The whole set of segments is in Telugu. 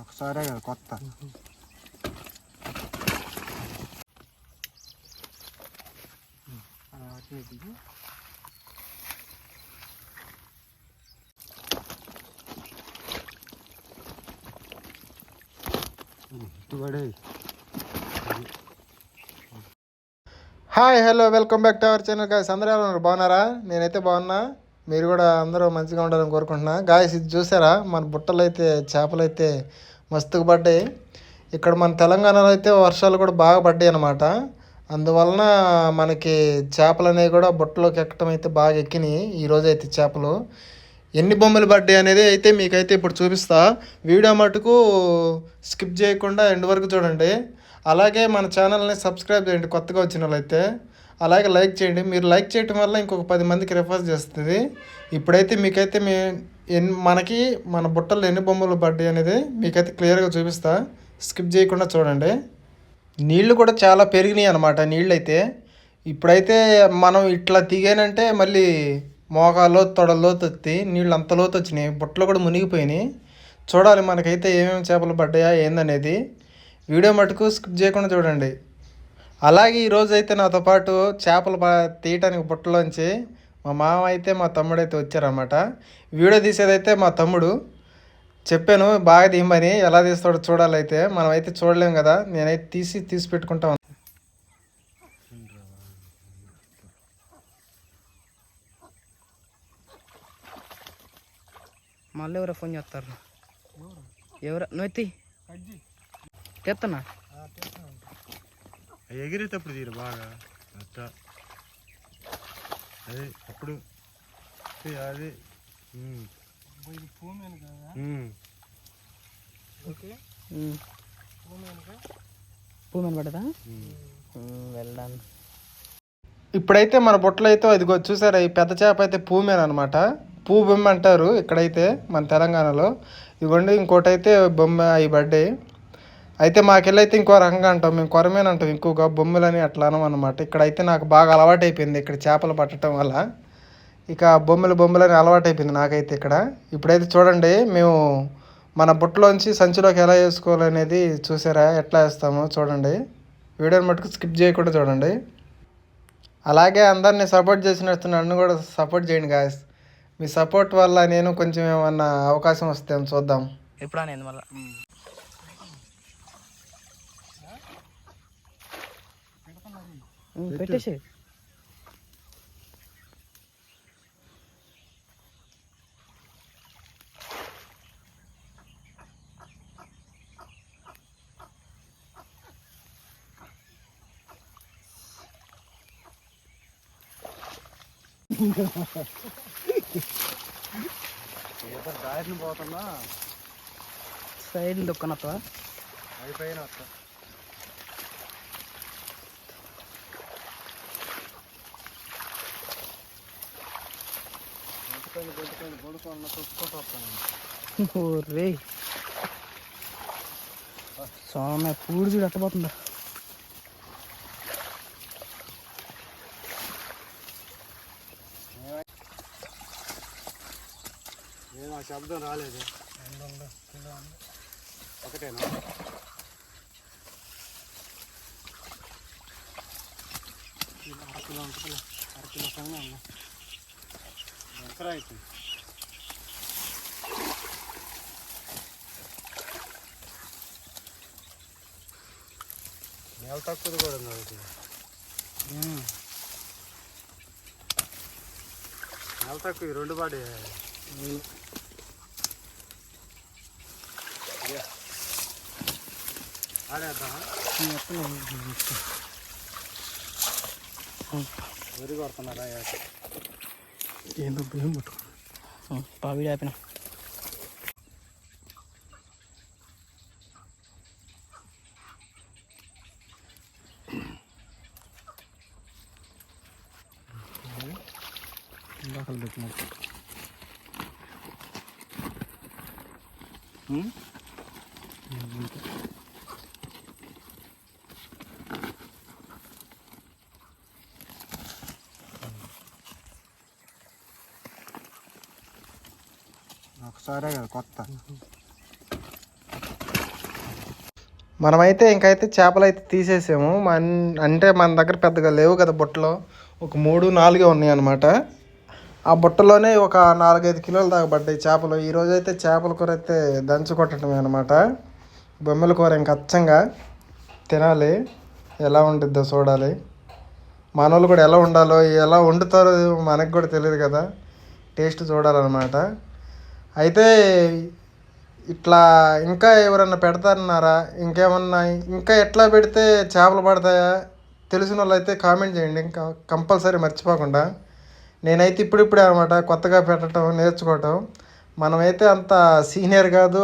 ఒకసారే కదా కొత్త hi hello welcome back to our channel guys అందరూ ఎలా ఉన్నారు బాగున్నారా నేనైతే బాగున్నా మీరు కూడా అందరూ మంచిగా ఉండాలని కోరుకుంటున్నా. గాయస్ ఇది చూసారా? మన బుట్టలు అయితే చేపలు అయితే మస్తుగా పడ్డాయి. ఇక్కడ మన తెలంగాణలో అయితే వర్షాలు కూడా బాగా పడ్డాయి అన్నమాట. అందువలన మనకి చేపలు అనేవి కూడా బుట్టలోకి ఎక్కడం అయితే బాగా ఎక్కినాయి. ఈరోజు అయితే చేపలు. ఎన్ని బొమ్మలు పడ్డాయి అనేది అయితే మీకైతే ఇప్పుడు చూపిస్తా. వీడియో మటుకు స్కిప్ చేయకుండా ఎండ్ వరకు చూడండి. అలాగే మన ఛానల్ని సబ్స్క్రైబ్ చేయండి కొత్తగా వచ్చిన వాళ్ళైతే అలాగే లైక్ చేయండి. మీరు లైక్ చేయటం వల్ల ఇంకొక పది మందికి రిఫర్ చేస్తుంది. ఇప్పుడైతే మీకైతే మీ ఎన్ని మనకి మన బుట్టలు ఎన్ని బొమ్మలు పడ్డాయి అనేది మీకైతే క్లియర్గా చూపిస్తా. స్కిప్ చేయకుండా చూడండి. నీళ్ళు కూడా చాలా పెరిగినాయి అనమాట నీళ్ళు అయితే ఇప్పుడైతే మనం ఇట్లా దిగానంటే మళ్ళీ మోకాలో తొడ లోతు వచ్చి నీళ్ళు అంత లోతు వచ్చినాయి. బుట్టలు కూడా మునిగిపోయినాయి. చూడాలి మనకైతే ఏమేమి చేపలు పడ్డాయా ఏందనేది. వీడియో మటుకు స్కిప్ చేయకుండా చూడండి. అలాగే ఈరోజు అయితే నాతో పాటు చేపలు తీయటానికి బుట్టలోంచి మా మామ అయితే మా తమ్ముడు అయితే వచ్చారన్నమాట. వీడియో తీసేదైతే మా తమ్ముడు చెప్పాను బాగా తీయమని ఎలా తీస్తాడో చూడాలైతే మనం అయితే చూడలేం కదా నేనైతే తీసి తీసి పెట్టుకుంటా ఉన్నా. మళ్ళీ ఎవరో ఫోన్ చేస్తారు. ఎవరు? నువ్వు ఎత్తి తెత్తనా? ఎగిరేటప్పుడు తీరు బాగా. అట్లా అదే అప్పుడు. అది. భూమి పడదా. వెళ్దాం. ఇప్పుడైతే మన బుట్టలో అయితే ఇదిగో చూసారా ఈ పెద్ద చేప అయితే పూమేన్ అనమాట పూ బొమ్మ అంటారు ఇక్కడైతే మన తెలంగాణలో. ఇదిగోండి ఇంకోటి అయితే బొమ్మ అవి బర్త్డే. అయితే మాకెళ్ళైతే ఇంకో రకంగా అంటాం. మేము కొరమేన అంటాం ఇంకోగా బొమ్మలని అట్లా అనమాట ఇక్కడైతే నాకు బాగా అలవాటు అయిపోయింది ఇక్కడ చేపలు పట్టడం వల్ల. ఇక బొమ్మలు బొమ్మలని అలవాటు అయిపోయింది నాకైతే ఇక్కడ. ఇప్పుడైతే చూడండి మేము మన బుట్టలోంచి సంచిలోకి ఎలా వేసుకోవాలనేది చూసారా ఎట్లా వేస్తామో చూడండి. వీడియోని మటుకు స్కిప్ చేయకుండా చూడండి. అలాగే అందరినీ సపోర్ట్ చేసినట్టు నన్ను కూడా సపోర్ట్ చేయండి గాయస్ మీ సపోర్ట్ వల్ల నేను కొంచెం ఏమన్నా అవకాశం వస్తే చూద్దాం. ఎప్పుడు అనేది పెట్టేసి దారిని పోతున్నా సైడ్ దొక్కనత్వా అయిపోయిన రే సోమ పూడి చూడు అట్టపోతుందా ఏం ఆ శబ్దం రాలేదు ఒకటేనా అరకిలో అరకిలో పైన అన్న అవుతుంది నేల తక్కువది కూడా ఉంది ఒకటి నేల తక్కువ ఈ రెండు పాడి ఆడేద్దామా వరి కొడుతున్నారా ఏందో బియ్యం పట్టుకో పావిడి ఆపిన ఇందాకలు పెట్టినట్టు ఒకసారే కదా కొత్త. మనమైతే ఇంకైతే చేపలు అయితే తీసేసాము. మన అంటే మన దగ్గర పెద్దగా లేవు కదా బుట్టలో. ఒక మూడు నాలుగే ఉన్నాయి అనమాట ఆ బుట్టలోనే ఒక నాలుగైదు కిలోలు దాకా పడ్డాయి చేపలు. ఈరోజు అయితే చేపల కూర అయితే దంచు కొట్టడమే అనమాట బొమ్మల కూర ఇంక అచ్చంగా తినాలి. ఎలా ఉంటుందో చూడాలి. మన వాళ్ళు కూడా ఎలా ఉండాలో ఎలా వండుతారో మనకు కూడా తెలియదు కదా. టేస్ట్ చూడాలన్నమాట. అయితే ఇట్లా ఇంకా ఎవరన్నా పెడతారన్నారా? ఇంకేమన్నా ఇంకా ఎట్లా పెడితే చేపలు పడతాయా? తెలిసిన వాళ్ళు అయితే కామెంట్ చేయండి. ఇంకా కంపల్సరీ మర్చిపోకుండా. నేనైతే ఇప్పుడిప్పుడే అనమాట కొత్తగా పెట్టడం నేర్చుకోవటం. మనమైతే అంత సీనియర్ కాదు.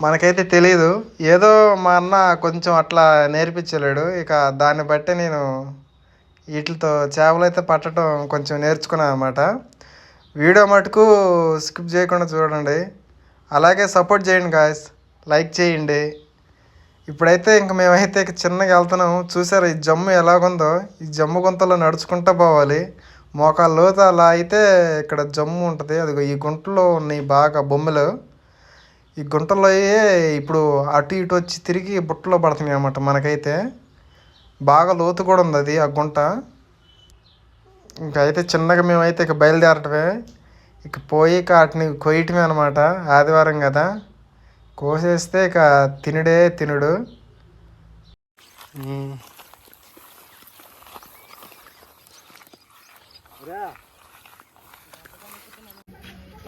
మనకైతే తెలియదు ఏదో మా అన్న కొంచెం అట్లా నేర్పించలేడు. ఇక దాన్ని బట్టి నేను వీటితో చేపలు అయితే పట్టడం కొంచెం నేర్చుకున్నాను అనమాట వీడియో మటుకు స్కిప్ చేయకుండా చూడండి. అలాగే సపోర్ట్ చేయండి గాయస్ లైక్ చేయండి. ఇప్పుడైతే ఇంక మేమైతే ఇక చిన్నగా వెళ్తున్నాము చూసారు ఈ జమ్ము ఎలాగుందో? ఈ జమ్ము గుంతలో నడుచుకుంటూ పోవాలి. మోకాళ్ళ లోత అలా అయితే ఇక్కడ జమ్ము ఉంటుంది. అదిగో ఈ గుంటలో ఉన్నాయి బాగా బొమ్మలు. ఈ గుంటలో ఇప్పుడు అటు ఇటు వచ్చి తిరిగి బుట్టలో పడుతున్నాయి అన్నమాట మనకైతే. బాగా లోతు కూడా ఉంది అది ఆ గుంట. ఇంకా అయితే చిన్నగా మేమైతే ఇక బయలుదేరటమే. ఇక పోయి ఇక వాటిని కొయ్యటమే అనమాట ఆదివారం కదా. కోసేస్తే ఇక తినుడే తినుడు.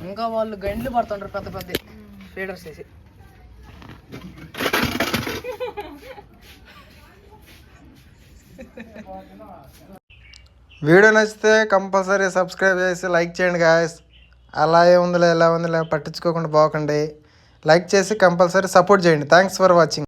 ఇంకా వాళ్ళు గండ్లు పడుతుంటారు పెద్ద పెద్ద ఫీడర్స్ వేసి. వీడియో నచ్చితే కంపల్సరీ సబ్స్క్రైబ్ చేసి లైక్ చేయండి గాయస్ అలా ఏముందిలే ఎలా ఉందిలే పట్టించుకోకుండా పోకండి. లైక్ చేసి కంపల్సరీ సపోర్ట్ చేయండి. Thanks for watching